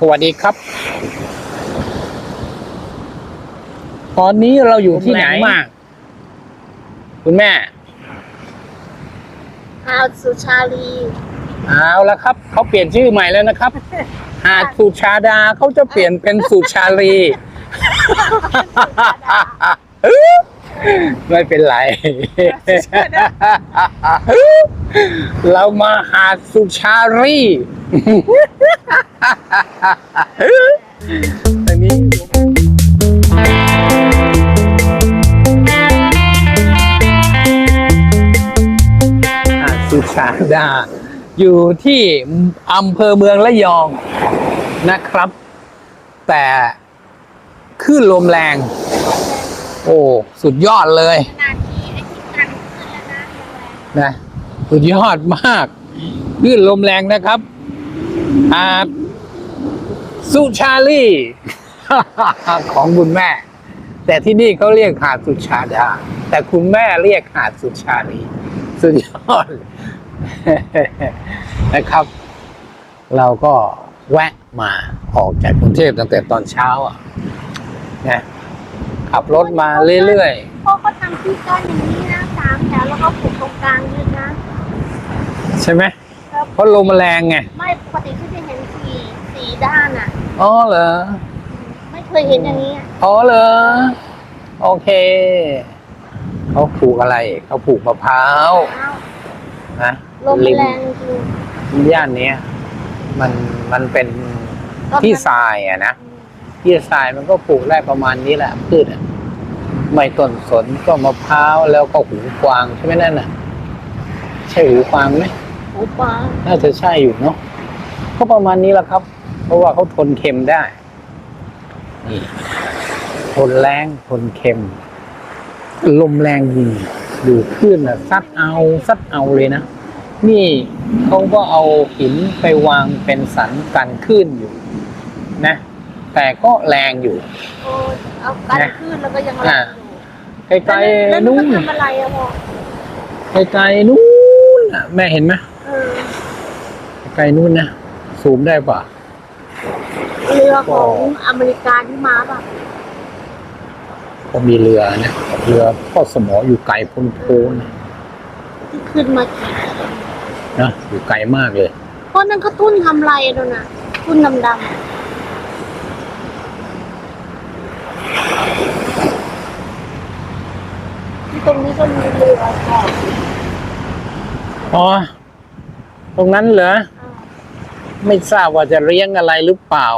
สวัสดีครับ ตอนนี้เราอยู่ที่ไหนแรงมาก คุณแม่หาดสุชาลีเอาละครับ เขาเปลี่ยนชื่อใหม่แล้วนะครับ หาดสุชาดาเขาจะเปลี่ยนเป็นสุชาลี ไม่เป็นไร เรามาหาสุชารีตอนนี้หาดสุชาดา อยู่ที่อำเภอเมืองระยองนะครับ แต่คลื่นลมแรง โอ้ สุดยอดเลยขนาดนี้ไอ้ที่กันขึ้นแล้วนะยังไงนะสุดยอดมากคลื่นลมแรงนะครับอาสุชาลี ของคุณแม่ แต่ที่นี่เขาเรียกหาดสุชาดา แต่คุณแม่เรียกหาดสุชาลี สุดยอด นะครับ เราก็แวะมาออกจากกรุงเทพตั้งแต่ตอนเช้าอะนะ ขับรถมาเรื่อยพ่อก็ทำที่กั้นอย่างนี้นะสามแถวแล้วก็ปลูกตรงกลางด้วยนะ ๆ ใช่ไหมครับ เพราะลมมันแรงไงไม่ปกติที่จะเห็นสี่สี่ด้านอะ อ๋อเหรอไม่เคยเห็นอย่างนี้อะอ๋อเหรอโอเคเขาปลูกอะไรเขาปลูกมะพร้าวอ้าวนะลมริแรงจริงย่านเนี้ยมันมันเป็นก็ที่ทรายอะนะอืมที่ทรายมันก็ปลูกได้ประมาณนี้แหละพืชอะ ไม่ต้นสนก็มะพร้าวแล้วก็หูกวางใช่ไหมนั่นน่ะ ใช่หูกวางไหมหูปลาน่าจะใช่อยู่เนาะก็ประมาณนี้แหละครับ เพราะว่าเขาทนเค็มได้นี่ทนแรงทนเค็ม ลมแรงจริงดูขึ้นอะซัดเอาซัดเอาเลยนะนี่เขาก็เอาหินไปวางเป็นสันกันขึ้นอยู่ นะ แต่ก็แรงอยู่โอ้เอากันขึ้นแล้วก็ยังแรงอยู่ ไกลแล้วๆนู้นู้นนทำอะไรอะพ่อไกลๆนู้นน่ะแม่เห็นไหมเออไกลๆนู้นนะซูมได้ป่ะเรือของอเมริกาที่มาป่ะก็มีเรือนะเรือพ่อสมออยู่ไกลพ้นโพ้นนะที่ขึ้นมากี่นะอยู่ไกลมากเลย เพราะนั่นเขาทุ่นทำไรดูน่ะทุ่นดำๆ ที่ตรงนี้ก็มีเรือค่ะอ๋อ ตรงนั้นเหรอ ไม่ทราบว่าจะเลี้ยงอะไรหรือเปล่า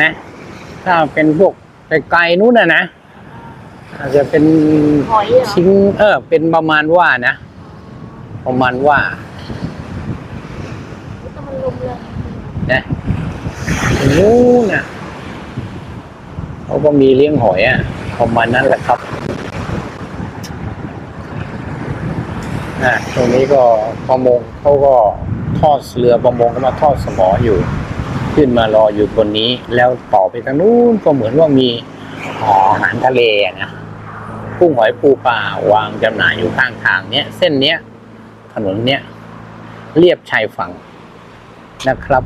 นะ ถ้าเป็นพวกไกลๆนู้นนะนะ อาจจะเป็นหอยเหรอชิ้น เออ เป็นประมาณว่านะ ประมาณว่า แต่มันลมเลยนะนู้นน่ะเขาก็มีเลี้ยงหอยอะประมาณนั้นแหละครับ นะตรงนี้ก็ประมงเขาก็ทอดเรือประมงก็มาทอดสมออยู่ ขึ้นมารออยู่บนนี้ แล้วต่อไปทางนู้นก็เหมือนว่ามีอาหารทะเลนะกุ้งหอยปูปลาวางจำหน่ายอยู่ข้างทางเนี้ยเส้นเนี้ยถนนเนี้ยเรียบชายฝั่งนะครับ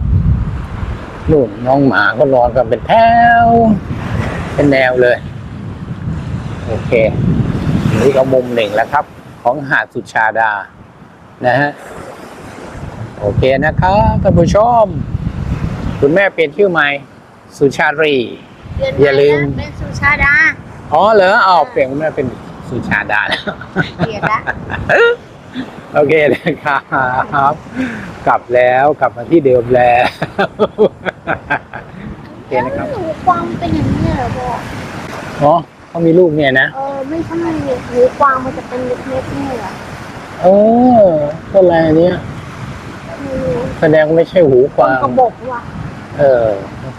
นู่นน้องหมาก็นอนกันเป็นแถวเป็นแนวเลย โอเค นี่ก็มุมหนึ่งแล้วครับ ของหาดสุชาดา นะฮะ โอเคนะครับท่านผู้ชม คุณแม่เปลี่ยนชื่อใหม่ สุชารีเปลี่ยนอย่าลืมใหนะเป็นสุชาดา อ๋อเหรออ๋อเปลี่ยนคุณแม่เป็นสุชาดาแล้วเปลี่ยนละโอเคนะครับ กลับแล้วกลับมาที่เดิมแล้วโอเคนะครับหูกวางเป็นอย่างนี้เหรอพ่ออ๋อ เขามีลูกเนี่ยนะ เออไม่ใช่หูกวางมันจะเป็นเล็กๆนี่เหรอเออก็อะไรเนี้ยไม่รู้แสดงว่าไม่ใช่หูกต้นวาง กระบอกว่ะเออ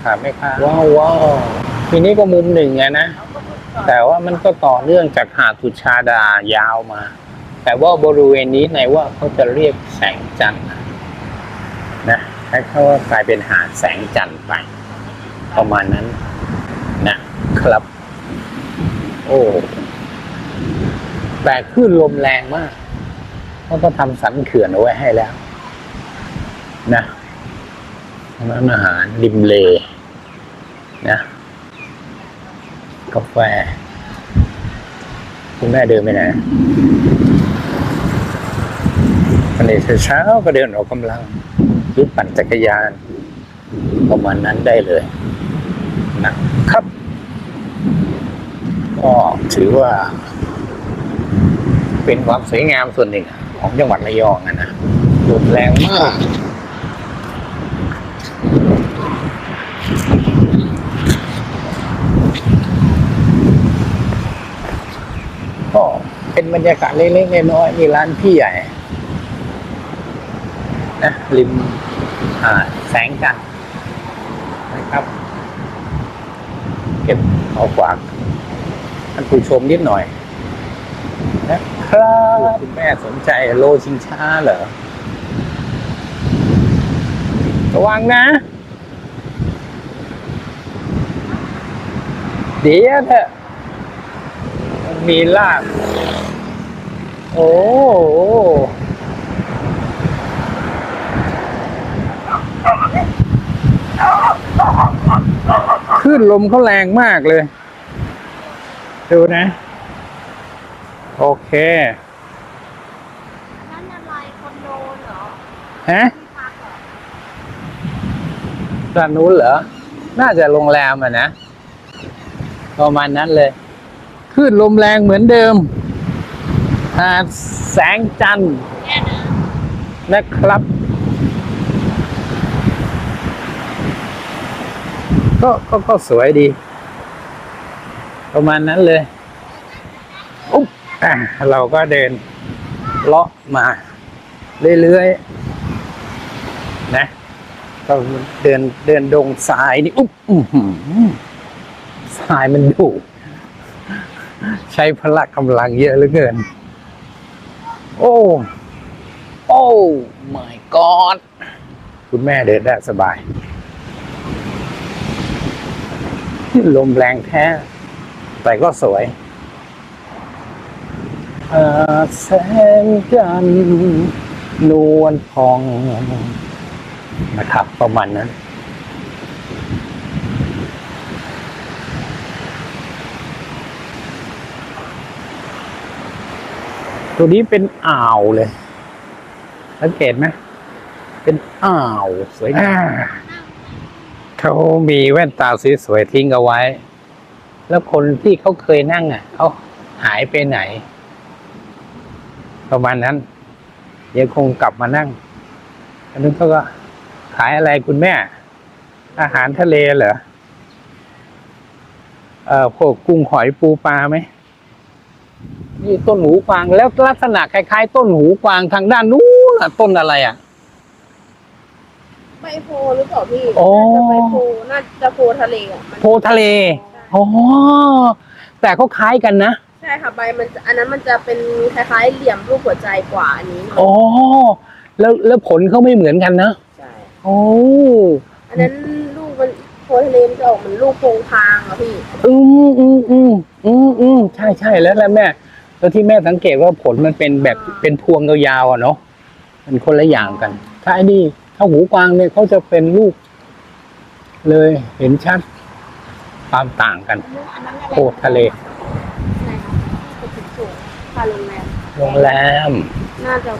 ขาไม่ค้าว้าวว้าวทีนี้ก็มุมหนึ่งไงนะ แต่ว่ามันก็ต่อเนื่องจากหาดสุชาดายาวมา แต่ว่าบริเวณนี้ในว่าเขาจะเรียกแสงจันทร์นะให้เขาว่ากลายเป็นหาดแสงจันทร์ไป ประมาณนั้นนะครับ โอ้ แต่คลื่นลมแรงมากเขาก็ทำสันเขื่อนเอาไว้ให้แล้ว นะร้านอาหารริมเล นะ กาแฟ คุณแม่เดินไปไหนวันนี้เช้าก็เดินออกกำลังหรือปั่นจักรยาน ประมาณนั้นได้เลยนะครับ ก็ถือว่า เป็นความสวยงามส่วนหนึ่งของจังหวัดระยองอะนะลมแรงมากก็เป็นบรรยากาศเล็กๆน้อยๆมีร้านพี่ใหญ่นะริมอ่าแสงจันทร์นะครับ เก็บเอาฝาก ท่านผู้ชมนิดหน่อย นะครับคุณแม่สนใจโลชิงช้าเหรอระวังนะ เดี๋ยวเถอะมันมีลาก โอ้โหคลื่นลมเขาแรงมากเลย ดูนะ โอเค นั่นอะไรคอนโดเหรอฮะที่พักเหรอด้านนู้นเหรอ น่าจะโรงแรมอะนะ ประมาณนั้นเลยคลื่นลมแรงเหมือนเดิมหาดแสงจันทร์แค่นะนะครับ ก็ก็ก็สวยดี ประมาณนั้นเลยอุ๊บอะเราก็เดินเลาะมาเรื่อยๆนะก็เดินเดินดงทรายนี่อุ๊บอื้อหือทรายมันดุใช้พละกำลังเยอะเหลือเกิน โอ้โอ้ my god คุณแม่เดินได้สบาย ลมแรงแท้ แต่ก็สวยอาแสงจันทร์นวลพอง นะครับ ประมาณนั้น ตัวนี้เป็นอ่าวเลย สังเกตไหมเป็นอ่าว สวยงามเขามีแว่นตาสวยๆทิ้งเอาไว้ แล้วคนที่เขาเคยนั่งอะเขาหายไปไหน ประมาณนั้น เดี๋ยวคงกลับมานั่งอันนั้นเขาก็ขายอะไรคุณแม่ อาหารทะเลเหรอเอ่อพวกกุ้งหอยปูปลาไหมนี่ต้นหูกวางแล้วลักษณะคล้ายๆ ต้นหูกวางทางด้านนู้นน่ะต้นอะไรอะ ใบโพหรือเปล่าพี่ โอ้ น่าจะใบโพน่าจะโพทะเลอะมันโพทะเล อ๋ อ แต่เขาคล้ายกันนะ ใช่ค่ะใบมันจะอันนั้นมันจะเป็นคล้ายๆเหลี่ยมรูปหัวใจกว่าอันนี้หน่อยอ๋อ แล้วแล้วผลเขาไม่เหมือนกันนะใช่โอ้อันนั้นลูกมันโพทะเลมันจะออกเหมือนลูกโพงพางอะพี่อืมอืมอืมอืมอืมใช่ใช่แล้วแล้วแม่แล้วที่แม่สังเกตว่าผลมันเป็นแบบเป็นพวงยาวๆอะเนาะมันคนละอย่างกัน ถ้าไอ้นี่ถ้าหูกวางเนี่ยเขาจะเป็นลูก เลยเห็นชัด ความต่างกันอันนั้นอะไรโพทะเลไหนคะที่ตึกสูงๆค่ะโรงแรมโรงแรม น่าจะ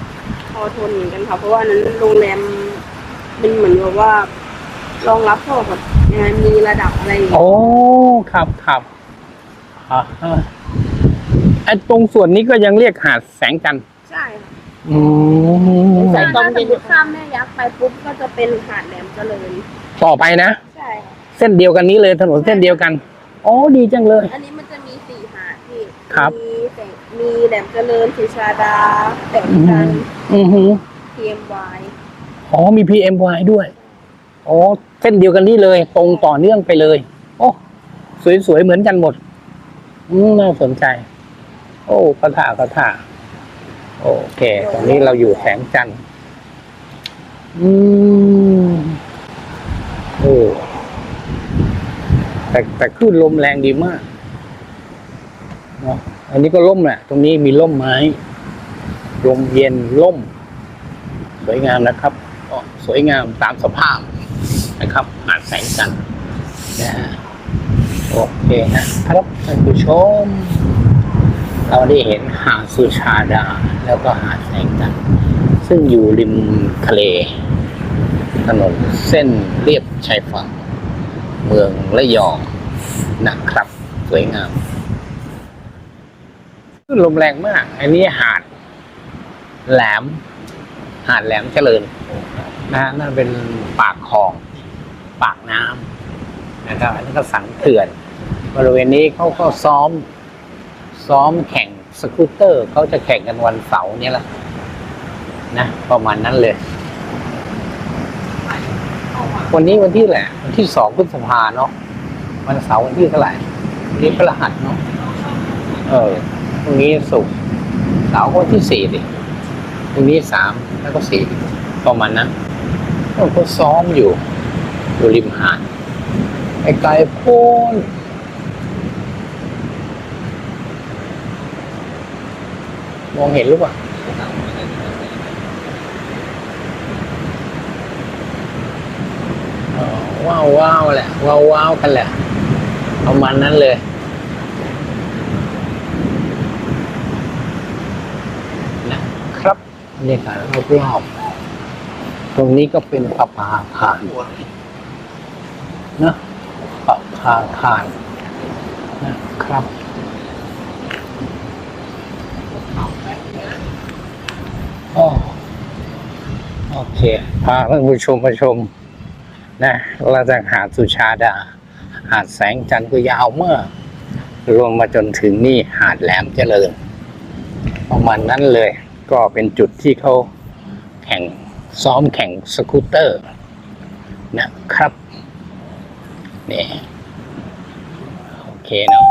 พอทนเหมือนกันค่ะ เพราะว่าอันนั้นโรงแรมเป็นเหมือนกับว่ารองรับพวกแบบยังไงมีระดับอะไรอย่างเงี้ยโอ้ครับครับอ่าฮะไอ้ตรงส่วนนี้ก็ยังเรียกหาดแสงจันทร์ใช่ค่ะอืมถ้าถ้าสมมติข้ามแม่ยักษ์ไปปุ๊บก็จะเป็นหาดแหลมเจริญ ต่อไปนะ ใช่ค่ะเส้นเดียวกันนี้เลยถนนเส้นเดียวกันโอ้ดีจังเลย อันนี้มันจะมีสี่หาดที่ครับ มีแต่มีแหลมเจริญสุชาดาแต่งจันอือหือทีเอ็มวายอ๋อมี PMY ด้วย อ๋อ เส้นเดียวกันนี้เลย ตรงต่อเนื่องไปเลย โอ้ สวยๆ เหมือนกันหมด อืมน่าสนใจ โอ้กระถากระถาโอเค ตอนนี้เราอยู่แสงจันทร์ อืม โอ้ แต่แต่คลื่นลมแรงดีมากเนาะอันนี้ก็ล่มแหละตรงนี้มีล่มไม้ลมเย็นล่ม สวยงามนะครับก็สวยงามตามสภาพนะครับหาดแสงจันทร์นะฮะโอเคนะครับท่านผู้ชม เราได้เห็นหาดสุชาดา แล้วก็หาดแสงจันทร์ซึ่งอยู่ริมทะเลถนนเส้นเรียบชายฝั่ง เมืองระยองนะครับ สวยงามลมแรงมาก อันนี้หาด แหลม หาดแหลมเจริญนะฮะนั่นเป็นปากคลอง ปากน้ำนะครับอันนี้ก็สันเขื่อน บริเวณนี้เขาก็ซ้อม ซ้อมแข่งสกูตเตอร์เขาจะแข่งกันวันเสาร์นี่แหละนะ ประมาณนั้นเลย วันนี้วันที่แหละวันที่สองพฤษภาเนาะวันเสาร์วันที่เท่าไหร่วันนี้พฤหัสเนาะเออพรุ่งนี้ศุกร์เสาร์ก็วันที่สี่ดิพรุ่งนี้สามแล้วก็สี่ประมาณนั้นเขาก็ซ้อมอยู่อยู่ริมหาดไอ้ไกลโพ้นมองเห็นหรือเปล่า อ๋อ ว้าวว้าวแหละว้าวว้าวกันแหละประมาณนั้นเลย นะครับนี่การรอบๆตรงนี้ก็เป็นปะปาคารนะปะพาคารนะครับอ๋อโอเคพาท่านผู้ชมมาชม นะเราจะหาดสุชาดา หาดแสงจันทร์ก็ยาวเมื่อรวมมาจนถึงนี่หาดแหลมเจริญประมาณนั้นเลย ก็เป็นจุดที่เขาแข่งซ้อมแข่งสกูตเตอร์ นะครับนี่โอเคเนาะ